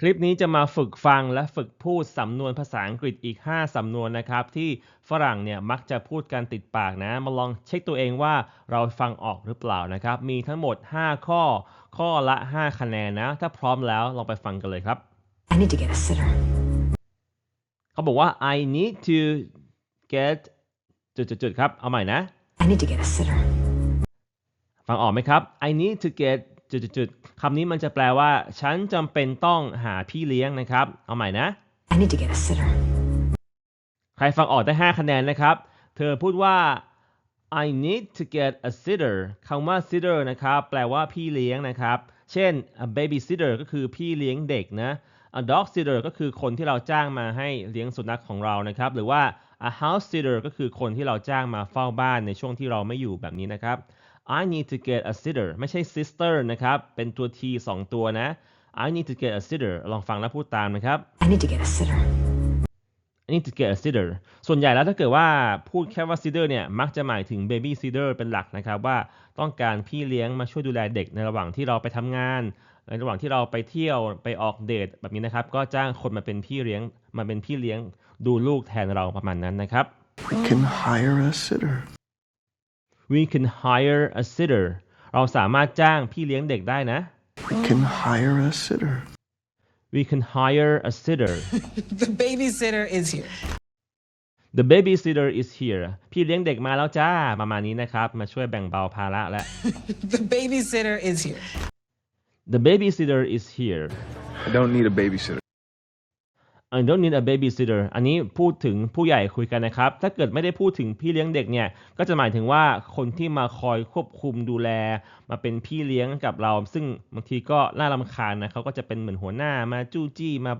คลิปนี้จะมาฝึกฟังและฝึกพูดสำนวนภาษาอังกฤษอีก 5 สำนวนนะครับ ที่ฝรั่งเนี่ยมักจะพูดกันติดปากนะ มาลองเช็คตัวเองว่าเราฟังออกหรือเปล่านะครับ มีทั้งหมด 5 ข้อ ข้อละ 5 คะแนนนะ ถ้าพร้อมแล้วลองไปฟังกันเลยครับ I need to get a sitter. เขาบอกว่า I need to get จุดๆๆครับ เอาใหม่นะ I need to get a sitter. ฟังออกไหมครับ I need to get จุดๆๆคำนี้มันจะแปลว่า ฉันจำเป็นต้องหาพี่เลี้ยงนะครับ เอาใหม่นะ I need to get a sitter. ใครฟังออกได้ 5 คะแนนนะครับ เธอพูดว่า I need to get a sitter คำว่า sitter นะครับ แปลว่าพี่เลี้ยงนะครับ เช่น a babysitter ก็คือพี่เลี้ยงเด็กนะ a dog sitter ก็คือคนที่เราจ้างมาให้เลี้ยงสุนัขของเรานะครับ หรือว่า a house sitter ก็คือคนที่เราจ้างมาเฝ้าบ้านในช่วงที่เราไม่อยู่แบบนี้นะครับ I need to get a sitter ไม่ใช่ sister นะครับ เป็นตัว t สองตัวนะ I need to get a sitter ลองฟังแล้วพูดตามนะครับ I need to get a sitter. I need to get a sitter ส่วนใหญ่แล้วถ้าเกิดว่าพูดแค่ว่า sitter เนี่ย มักจะหมายถึง baby sitter เป็นหลักนะครับว่าต้องการพี่เลี้ยงมาช่วยดูแลเด็กในระหว่างที่เราไปทำงาน ในระหว่างที่เราไปเที่ยวไปออกเดทแบบนี้นะครับ ก็จ้างคนมาเป็นพี่เลี้ยงมาเป็นพี่เลี้ยงดูลูกแทนเราประมาณนั้นนะครับ We can hire a sitter. we can hire a sitter เราสามารถจ้างพี่เลี้ยงเด็กได้นะ We can hire a sitter. we can hire a sitter The babysitter is here. the babysitter is here พี่เลี้ยงเด็กมาแล้วจ้าประมาณนี้นะครับ มาช่วยแบ่งเบาภาระและ The babysitter is here. the babysitter is here I don't need a babysitter. I don't need a babysitter อันนี้พูดถึงผู้ใหญ่คุยกันนะครับ ถ้าเกิดไม่ได้พูดถึงพี่เลี้ยงเด็กเนี่ย ก็จะหมายถึงว่าคนที่มาคอยควบคุมดูแล มาเป็นพี่เลี้ยงกับเรา ซึ่งบางทีก็น่ารำคาญนะเขาก็จะเป็นเหมือนหัวหน้ามาจู้จี้มา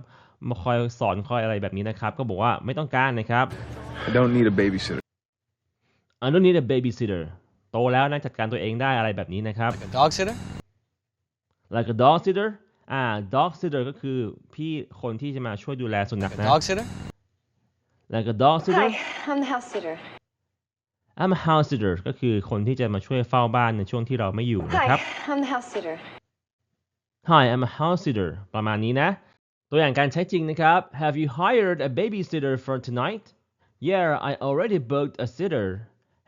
มาคอยสอนคอยอะไรแบบนี้นะครับ ก็บอกว่าไม่ต้องการนะครับ I don't need a babysitter. I don't need a babysitter โตแล้วนะจัดการตัวเองได้อะไรแบบนี้นะครับ A dog sitter? like a dog sitter อ่า dog sitter ก็คือพี่คนที่จะมาช่วยดูแลสุนัข A นะ dog sitter? like a dog sitter Hi, I'm the house sitter. I'm a house sitter ก็คือคนที่จะมาช่วยเฝ้าบ้านในช่วงที่เราไม่อยู่นะครับ Hi, I'm the house sitter. Hi I'm a house sitter ประมาณนี้นะ ตัวอย่างการใช้จริงนะครับ Have you hired a babysitter for tonight Yeah I already booked a sitter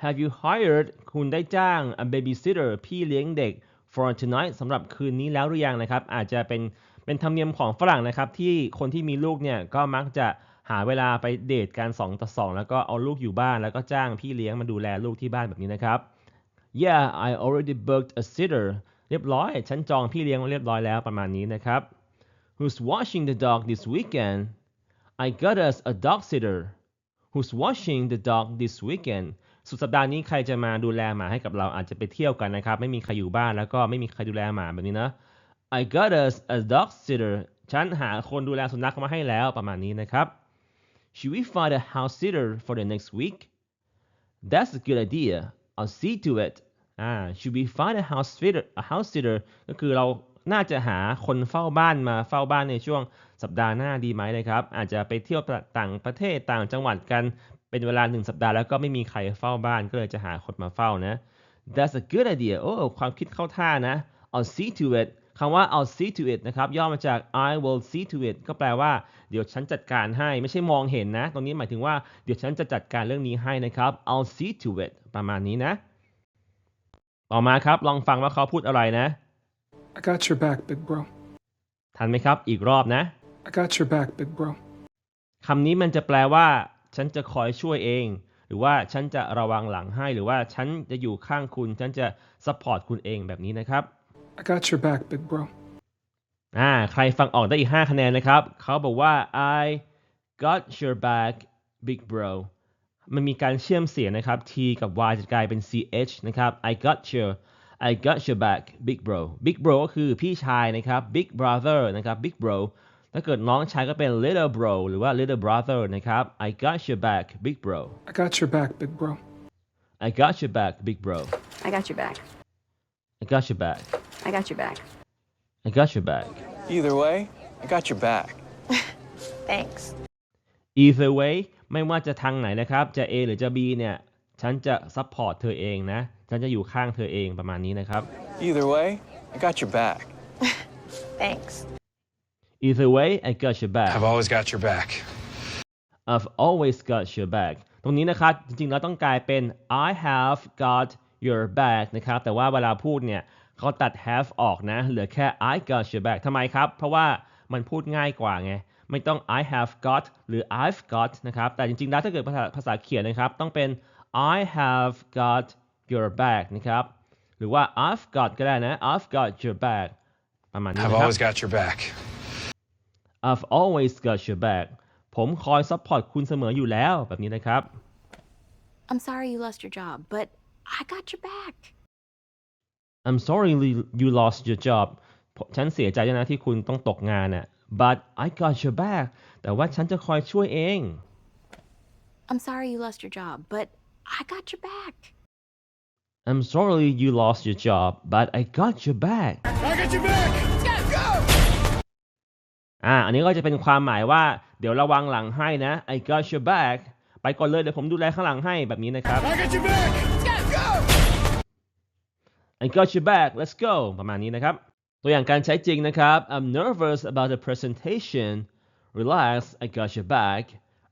Have you hired คุณได้จ้าง a babysitter พี่เลี้ยงเด็ก for tonight สำหรับคืนนี้แล้วหรือยังนะครับ อาจจะเป็นเป็นธรรมเนียมของฝรั่งนะครับ ที่คนที่มีลูกเนี่ยก็มักจะหาเวลาไปเดทกัน2ต่อ2แล้วก็เอาลูกอยู่บ้านแล้วก็จ้างพี่เลี้ยงมาดูแลลูกที่บ้านแบบนี้นะครับ Yeah I already booked a sitter เรียบร้อย ฉันจองพี่เลี้ยงไว้เรียบร้อยแล้วประมาณนี้นะครับ Who's washing the dog this weekend I got us a dog sitter Who's washing the dog this weekend สุดสัปดาห์นี้ใครจะมาดูแลหมาให้กับเราอาจจะไปเที่ยวกันนะครับ ไม่มีใครอยู่บ้านแล้วก็ไม่มีใครดูแลหมาแบบนี้นะ I got us a dog sitter ฉันหาคนดูแลสุนัขมาให้แล้วประมาณนี้นะครับ Should we find a house sitter for the next week That's a good idea I'll see to it อ่า Should we find a house sitter a house sitter ก็คือเราน่าจะหาคนเฝ้าบ้านมาเฝ้าบ้านในช่วงสัปดาห์หน้าดีไหมนะครับ อาจจะไปเที่ยวต่างประเทศต่างจังหวัดกัน เป็นเวลาหนึ่งสัปดาห์แล้วก็ไม่มีใครเฝ้าบ้านก็เลยจะหาคนมาเฝ้านะ That's a good idea โอ้ความคิดเข้าท่านะ I'll see to it คำว่า I'll see to it นะครับย่อมาจาก I will see to it ก็แปลว่าเดี๋ยวฉันจัดการให้ไม่ใช่มองเห็นนะ ตรงนี้หมายถึงว่าเดี๋ยวฉันจะจัดการเรื่องนี้ให้นะครับ I'll see to it ประมาณนี้นะ ต่อมาครับลองฟังว่าเขาพูดอะไรนะ I got your back, big bro. ทันไหมครับ อีกรอบนะ I got your back, big bro. คำนี้มันจะแปลว่า ฉันจะคอยช่วยเอง หรือว่าฉันจะระวังหลังให้หรือว่าฉันจะอยู่ข้างคุณ ฉันจะซัพพอร์ตคุณเองแบบนี้นะครับ I got your back, big bro. อ่าใครฟังออกได้อีก 5 คะแนนนะครับ เขาบอกว่า I got your back big bro มันมีการเชื่อมเสียงนะครับ T กับ Y จะกลายเป็น CH นะครับ I got your I got your back big bro big bro ก็คือพี่ชายนะครับ big brother นะครับ big bro ถ้าเกิดน้องชายก็เป็น little bro หรือว่า little brother นะครับ I got your back big bro I got your back, big bro. I got your back big bro I got your back. I got your back I got your back. I got your back Either way, I got your back. Thanks. either way ไม่ว่าจะทางไหนนะครับ จะ A หรือจะ B เนี่ย ฉันจะซัพพอร์ตเธอเองนะ ฉันจะอยู่ข้างเธอเองประมาณนี้นะครับ Either way, I got your back. Thanks. Either way I got your back I've always got your back. I've always got your back ตรงนี้นะครับจริงๆแล้วต้องกลายเป็น I have got your back นะครับ แต่ว่าเวลาพูดเนี่ยเขาตัด have ออกนะ เหลือแค่ I got your back ทำไมครับ เพราะว่ามันพูดง่ายกว่าไง ไม่ต้อง I have got หรือ I've got นะครับ แต่จริงๆแล้วถ้าเกิดภาษาภาษาเขียนนะครับ ต้องเป็น I have got your back นะครับ หรือว่า I've got ก็ได้นะ I've got your back ประมาณนี้ I've นะครับ always got your back. I've always got your back ผมคอยซัพพอร์ตคุณเสมออยู่แล้วแบบนี้นะครับ I'm sorry you lost your job, but I got your back. I'm sorry you lost your job ฉันเสียใจด้วยนะที่คุณต้องตกงานน่ะ but I got your back แต่ว่าฉันจะคอยช่วยเอง I'm sorry you lost your job, but I got your back. I'm sorry you lost your job but I got your back I got your back. อ่าอันนี้ก็จะเป็นความหมายว่าเดี๋ยวระวังหลังให้นะ I got your back ไปก่อนเลยเดี๋ยวผมดูแลข้างหลังให้แบบนี้นะครับ I got your back. I got your back let's go ประมาณนี้นะครับ ตัวอย่างการใช้จริงนะครับ I'm nervous about the presentation relax I got your back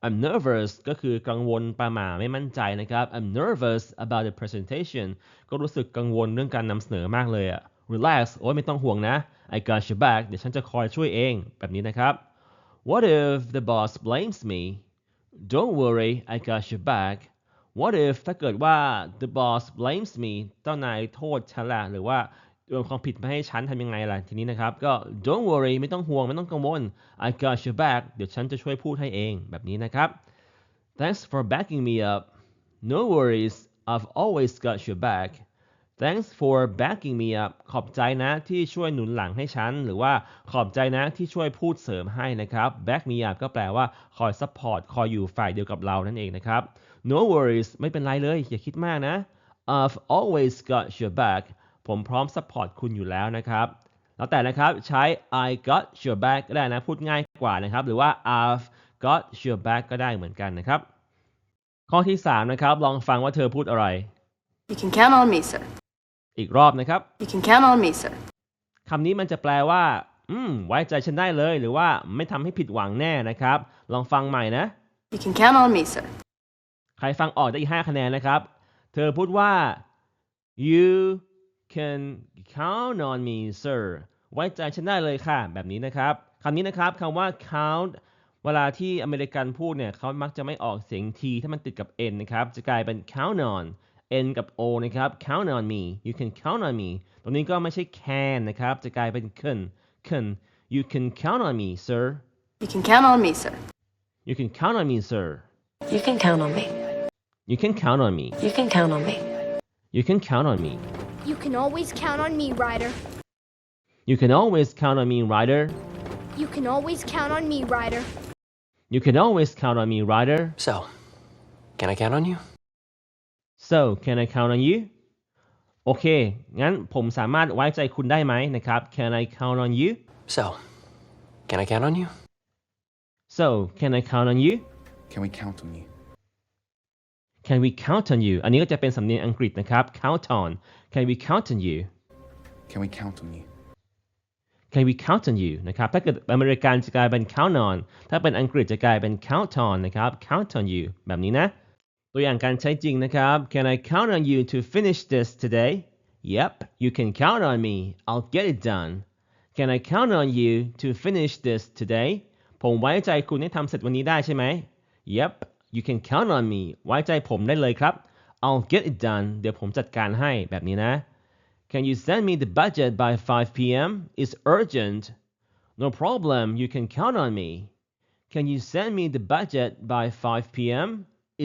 I'm nervous ก็คือกังวลประหม่าไม่มั่นใจนะครับ I'm nervous about the presentation ก็รู้สึกกังวลเรื่องการนำเสนอมากเลยอะ relax โอ้ยไม่ต้องห่วงนะ I got your back เดี๋ยวฉันจะคอยช่วยเองแบบนี้นะครับ What if the boss blames me Don't worry I got your back What if ถ้าเกิดว่า the boss blames me เจ้านายโทษฉันละหรือว่าโยนความผิดมาให้ฉันทำยังไงล่ะทีนี้นะครับ ก็ don't worry ไม่ต้องห่วง ไม่ต้องกังวล I got your back เดี๋ยวฉันจะช่วยพูดให้เองแบบนี้นะครับ Thanks for backing me up No worries I've always got your back Thanks for backing me up ขอบใจนะที่ช่วยหนุนหลังให้ฉัน หรือว่าขอบใจนะที่ช่วยพูดเสริมให้นะครับ back me up ก็แปลว่าคอย support คอยอยู่ฝ่ายเดียวกับเรานั่นเองนะครับ no worries ไม่เป็นไรเลย อย่าคิดมากนะ I've always got your back ผมพร้อม support คุณอยู่แล้วนะครับแล้วแต่นะครับใช้ I got your back ก็ได้นะ พูดง่ายกว่านะครับ หรือว่า I've got your back ก็ได้เหมือนกันนะครับ ข้อที่ 3 นะครับ ลองฟังว่าเธอพูดอะไร You can count on me, sir. อีกรอบนะครับ You can count on me, sir. คำนี้มันจะแปลว่า อืม ไว้ใจฉันได้เลย หรือว่าไม่ทำให้ผิดหวังแน่นะครับ ลองฟังใหม่นะ You can count on me, sir. ใครฟังออกได้อีก 5 คะแนนนะครับ เธอพูดว่า you can count on me sir ไว้ใจฉันได้เลยค่ะ แบบนี้นะครับคำนี้นะครับคำว่า count เวลาที่อเมริกันพูดเนี่ยเขามักจะไม่ออกเสียง t ถ้ามันติดกับ n นะครับ จะกลายเป็น count on n กับ o นะครับ count on me you can count on me ตรงนี้ก็ไม่ใช่ can นะครับ จะกลายเป็น can can you can count on me sir You can count on me, sir. you can count on me sir You can count on me. you can count on me You can count on me. you can count on me You can always count on me, Ryder. You can always count on me, Ryder. You can always count on me, Ryder. You can always count on me, Ryder. So, can I count on you? So, can I count on you? โอเค งั้นผมสามารถไว้ใจคุณได้ไหมนะครับ Can I count on you? So, can I count on you? So, can I count on you? Can we count on you? Can we count on you? อันนี้ก็จะเป็นสำเนียงอังกฤษนะครับ Count on. Can we count on you? Can we count on you? Can we count on you นะครับ ถ้าเกิดอเมริกันจะกลายเป็น count on ถ้าเป็นอังกฤษจะกลายเป็น count on นะครับ count on you แบบนี้นะ ตัวอย่างการใช้จริงนะครับ Can I count on you to finish this today? Yep, you can count on me. I'll get it done. Can I count on you to finish this today? ผมไว้ใจคุณให้ทำเสร็จวันนี้ได้ใช่ไหม Yep, you can count on me. ไว้ใจผมได้เลยครับ I'll get it done. เดี๋ยวผมจัดการให้แบบนี้นะ Can you send me the budget by 5 p.m.? It's urgent. No problem, you can count on me. Can you send me the budget by 5 p.m.?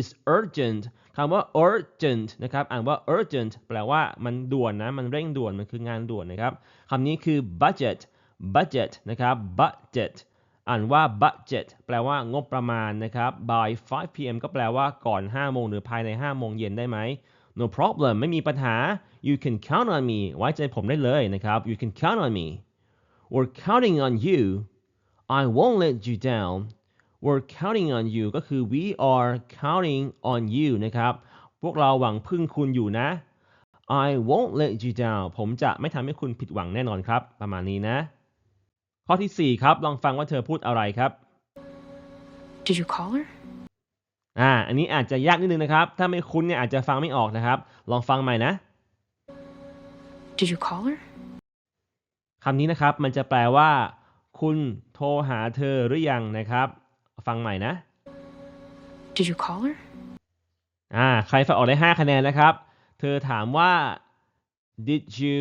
is urgent คำว่า urgent นะครับอ่านว่า urgent แปลว่ามันด่วนนะ มันเร่งด่วน มันคืองานด่วนนะครับคำนี้คือ budget budget นะครับ budget อ่านว่า budget แปลว่างบประมาณนะครับ by 5 p.m. ก็แปลว่าก่อน 5 โมงหรือภายใน 5 โมงเย็นได้ไหม no problem ไม่มีปัญหา you can count on me ไว้ใจผมได้เลยนะครับ you can count on me we're counting on you I won't let you down we're counting on you ก็คือ we are counting on you นะครับ พวกเราหวังพึ่งคุณอยู่นะ I won't let you down ผมจะไม่ทำให้คุณผิดหวังแน่นอนครับ ประมาณนี้นะ ข้อที่ 4 ครับ ลองฟังว่าเธอพูดอะไรครับ Did you call her? อ่า อันนี้อาจจะยากนิดนึงนะครับ ถ้าไม่คุ้นเนี่ยอาจจะฟังไม่ออกนะครับ ลองฟังใหม่นะ Did you call her? คำนี้นะครับ มันจะแปลว่า คุณโทรหาเธอหรือยังนะครับ ฟังใหม่นะ Did you call her? อ่าใครฟังออกได้5คะแนนนะครับ เธอถามว่า did you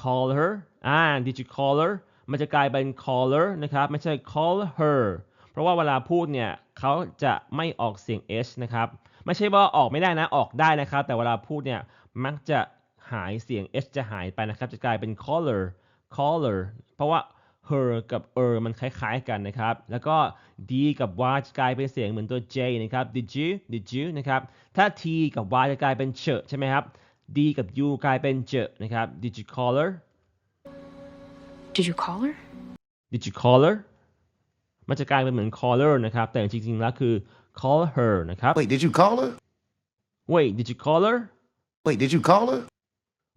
call her อ่า did you call her มันจะกลายเป็น caller นะครับ ไม่ใช่ call her เพราะว่าเวลาพูดเนี่ยเขาจะไม่ออกเสียง h นะครับ ไม่ใช่ว่าออกไม่ได้นะ ออกได้นะครับ แต่เวลาพูดเนี่ยมักจะหายเสียง h จะหายไปนะครับ จะกลายเป็น caller caller เพราะว่า her กับ er มันคล้ายๆกันนะครับ แล้วก็ d กับ y จะกลายเป็นเสียงเหมือนตัว j นะครับ did you did you นะครับ ถ้า t กับ y จะกลายเป็นเฉใช่ไหมครับ d กับ u กลายเป็นเจนะครับ did you call her Did you call her? did you call her มันจะกลายเป็นเหมือน caller นะครับ แต่จริงๆแล้วคือ call her นะครับ Wait, did you call her? wait did you call her Wait, did you call her?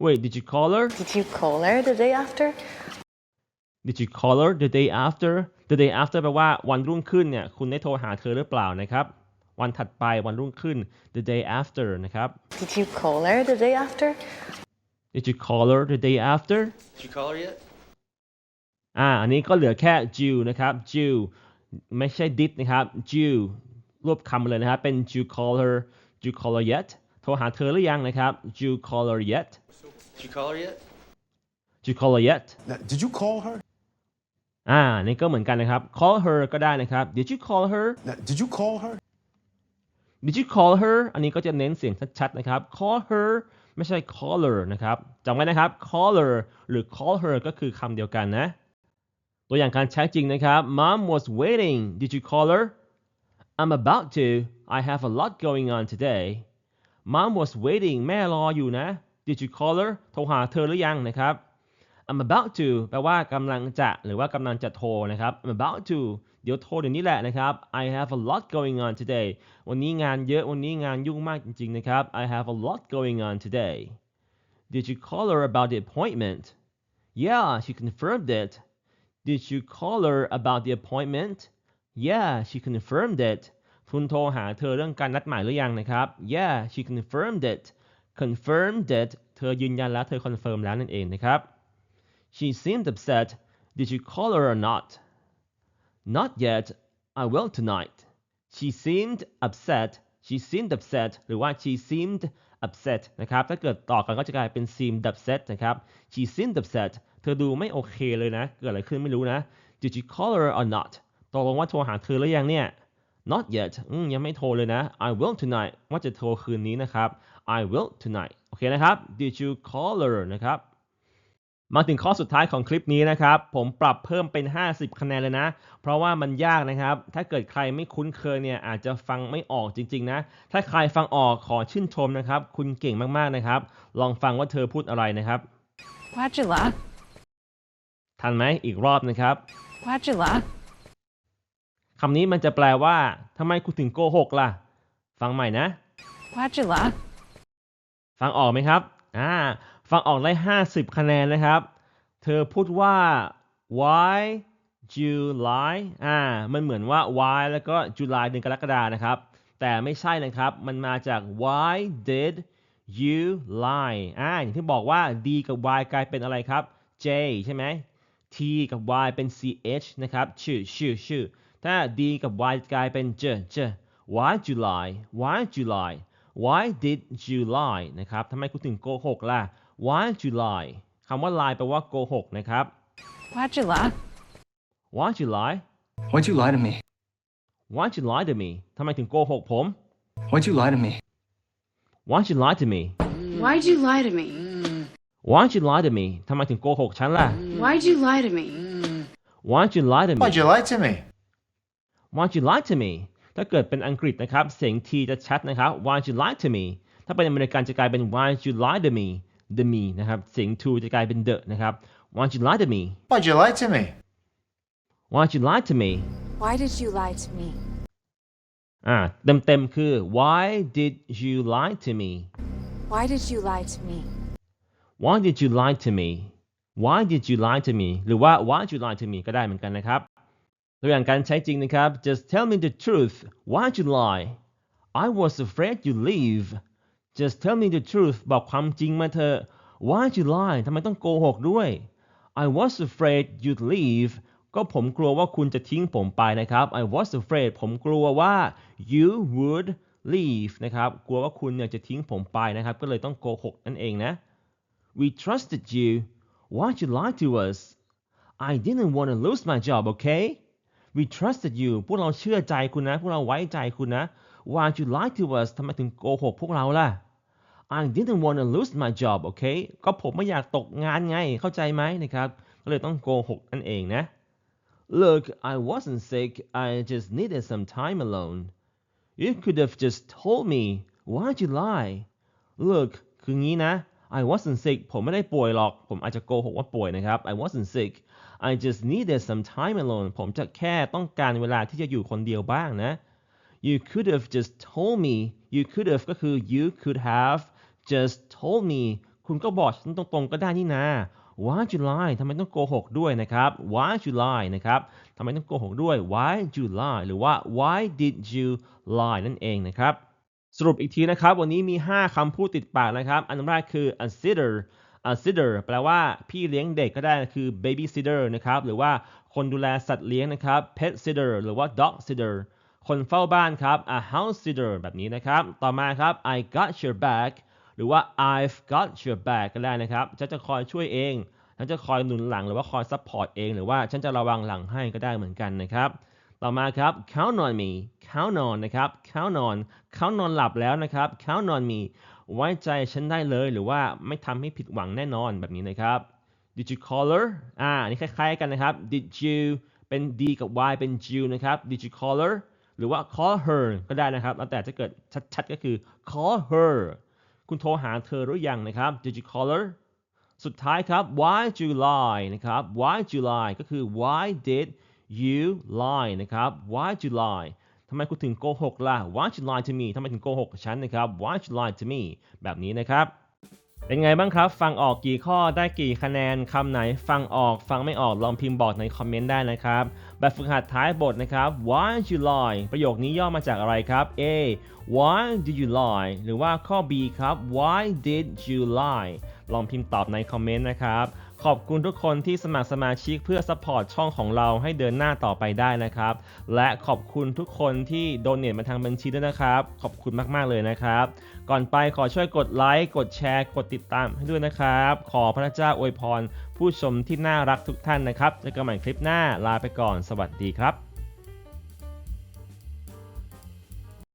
wait did you call her Did you call her the day after? Did you call her the day after the day after แปลว่าวันรุ่งขึ้นเนี่ยคุณได้โทรหาเธอหรือเปล่านะครับวันถัดไปวันรุ่งขึ้น the day after นะครับ Did you call her the day after? did you call her the day after Did you call her yet? อ่าอันนี้ก็เหลือแค่ Jew นะครับ Jew ไม่ใช่ did นะครับ Jew รวบคำมาเลยนะครับเป็น Jew call her Jew call her yet โทรหาเธอหรือยังนะครับ Jew call her yet Did you call her yet? Jew call her yet Now, did you call her? อ่านี่ก็เหมือนกันนะครับ call her ก็ได้นะครับ Did you call her Now, did you call her? Did you call her อันนี้ก็จะเน้นเสียงชัดๆนะครับ call her ไม่ใช่ caller นะครับจำไว้นะครับ caller หรือ call her ก็คือคำเดียวกันนะ ตัวอย่างการใช้จริงนะครับ Mom was waiting Did you call her I'm about to I have a lot going on today Mom was waiting แม่รออยู่นะ Did you call her โทรหาเธอหรือยังนะครับ I'm about to แปลว่ากำลังจะหรือว่ากำลังจะโทรนะครับ I'm about to เดี๋ยวโทรเดี๋ยวนี้แหละนะครับ I have a lot going on today วันนี้งานเยอะวันนี้งานยุ่งมากจริงๆนะครับ I have a lot going on today Did you call her about the appointment Yeah she confirmed it Did you call her about the appointment Yeah she confirmed it คุณโทรหาเธอเรื่องการนัดหมายหรือยังนะครับ Yeah she confirmed it confirmed it เธอยืนยันแล้วเธอคอนเฟิร์มแล้วนั่นเองนะครับ She seemed upset Did you call her or not Not yet I will tonight She seemed upset She seemed upset หรือว่า she seemed upset นะครับ ถ้าเกิดต่อกันก็จะกลายเป็น seemed upset นะครับ she seemed upset เธอดูไม่โอเคเลยนะ เกิดอะไรขึ้นไม่รู้นะ Did you call her or not ตกลงว่าโทรหาเธอหรือยังเนี่ย Not yet ยังไม่โทรเลยนะ I will tonight ว่าจะโทรคืนนี้นะครับ I will tonight โอเคนะครับ Did you call her นะครับ มาถึงข้อสุดท้ายของคลิปนี้นะครับ ผมปรับเพิ่มเป็น 50 คะแนนเลยนะ เพราะว่ามันยากนะครับ ถ้าเกิดใครไม่คุ้นเคยเนี่ยอาจจะฟังไม่ออกจริง ๆ นะ ถ้าใครฟังออกขอชื่นชมนะครับ คุณเก่งมากๆนะครับ ลองฟังว่าเธอพูดอะไรนะครับ Why'd you lie? ทันไหมอีกรอบนะครับ Why'd you lie? คำนี้มันจะแปลว่าทำไมคุณถึงโกหกล่ะ ฟังใหม่นะ Why'd you lie? ฟังออกไหมครับ อ่า ฟังออกได้ 50 คะแนนนะครับ เธอพูดว่า why you lie อ่า มันเหมือนว่า why แล้วก็ July เดือนกรกฎานะครับ แต่ไม่ใช่นะครับ มันมาจาก why did you lie อ่า อย่างที่บอกว่า d กับ y กลายเป็นอะไรครับ j ใช่ไหม t กับ y เป็น ch นะครับชื่อชื่อชื่อถ้า d กับ y กลายเป็น j j why you lie why you lie why did you lie นะครับทำไมคุณถึงโกหกล่ะ why you lie คำว่า lie แปลว่าโกหกนะครับ Why'd you lie? why you lie Why'd you lie to me? why you lie to me ทำไมถึงโกหกผม Why'd you lie to me? why you lie to me Why'd you lie to me? why you lie to me ทำไมถึงโกหกฉันล่ะ Why'd you lie to me? why you lie to me Why'd you lie to me? why you lie to me ถ้าเกิดเป็นอังกฤษนะครับ เสียง t จะชัดนะครับ why you lie to me ถ้าเป็นอเมริกันจะกลายเป็น why you lie to me the me นะครับเสียง to จะกลายเป็น the นะครับ why you lie to me Why'd you lie to me? why you lie to me Why did you lie to me? อ่าเต็มเต็มๆคือ why did you lie to me Why did you lie to me? why did you lie to me why did you lie to me หรือว่า why did you lie to me ก็ได้เหมือนกันนะครับตัวอย่างการใช้จริงนะครับ just tell me the truth why did you lie I was afraid you'd leave just tell me the truth บอกความจริงมาเถอะ why did you lie ทำไมต้องโกหกด้วย I was afraid you'd leave ก็ผมกลัวว่าคุณจะทิ้งผมไปนะครับ I was afraid ผมกลัวว่า you would leave นะครับ กลัวว่าคุณเนี่ยจะทิ้งผมไปนะครับ ก็เลยต้องโกหกนั่นเองนะ We trusted you why'd you lie to us I didn't want to lose my job okay We trusted you พวกเราเชื่อใจคุณนะ พวกเราไว้ใจคุณนะ Why'd you lie to us ทำไมถึงโกหกพวกเราล่ะ I didn't want to lose my job okay ก็ผมไม่อยากตกงานไงเข้าใจไหมนะครับ ก็เลยต้องโกหกนั่นเองนะ Look I wasn't sick I just needed some time alone You could have just told me why'd you lie Look คืองี้นะ I wasn't sick ผมไม่ได้ป่วยหรอก ผมอาจจะโกหกว่าป่วยนะครับ I wasn't sick I just needed some time alone ผมจะแค่ต้องการเวลาที่จะอยู่คนเดียวบ้างนะ You could have just told me You could have ก็คือ you could have just told me คุณก็บอกฉันตรงๆก็ได้นี่นา Why you lie ทำไมต้องโกหกด้วยนะครับ Why you lie นะครับทำไมต้องโกหกด้วย Why you lie หรือว่า Why did you lie นั่นเองนะครับ สรุปอีกทีนะครับ วันนี้มี 5คำพูดติดปากนะครับ อันแรกคือ a sitter a sitter แปลว่าพี่เลี้ยงเด็กก็ได้คือ baby sitter นะครับ หรือว่าคนดูแลสัตว์เลี้ยงนะครับ pet sitter หรือว่า dog sitter คนเฝ้าบ้านครับ a house sitter แบบนี้นะครับ ต่อมาครับ I got your back หรือว่า I've got your back ก็ได้นะครับฉันจะคอยช่วยเองฉันจะคอยหนุนหลังหรือว่าคอยซัพพอร์ตเองหรือว่าฉันจะระวังหลังให้ก็ได้เหมือนกันนะครับ ต่อมาครับ count on me count on นะครับ count on count on หลับแล้วนะครับ count on me ไว้ใจฉันได้เลยหรือว่าไม่ทำให้ผิดหวังแน่นอนแบบนี้นะครับ did you call her อ่าอันนี่คล้ายๆกันนะครับ did you เป็น d กับ y เป็น you นะครับ did you call her หรือว่า call her ก็ได้นะครับแล้วแต่จะเกิดชัดๆก็คือ call her คุณโทรหาเธอหรือยังนะครับ did you call her สุดท้ายครับ why did you lie นะครับ why did you lie ก็คือ why did you lie นะครับ why did you lie ทำไมคุณถึงโกหกล่ะ why did you lie to me ทำไมถึงโกหกฉันนะครับ why did you lie to me แบบนี้นะครับ เป็นไงบ้างครับ ฟังออกกี่ข้อได้กี่คะแนนคำไหน ฟังออกฟังไม่ออกลองพิมพ์บอกในคอมเมนต์ได้นะครับแบบฝึกหัดท้ายบทนะครับ why did you lie ประโยคนี้ย่อมาจากอะไรครับ A why did you lie หรือว่าข้อ B ครับ why did you lie ลองพิมพ์ตอบในคอมเมนต์นะครับ ขอบคุณทุกคนที่สมัครสมาชิกเพื่อสปอร์ตช่องของเราให้เดินหน้าต่อไปได้นะครับ และขอบคุณทุกคนที่โดเนทมาทางบัญชีด้วยนะครับ ขอบคุณมากๆเลยนะครับ ก่อนไปขอช่วยกดไลค์กดแชร์ กดติดตามให้ด้วยนะครับ ขอพระเจ้าอวยพร ผู้ชมที่น่ารักทุกท่านนะครับเจอกันใหม่คลิปหน้าลาไปก่อน สวัสดีครับ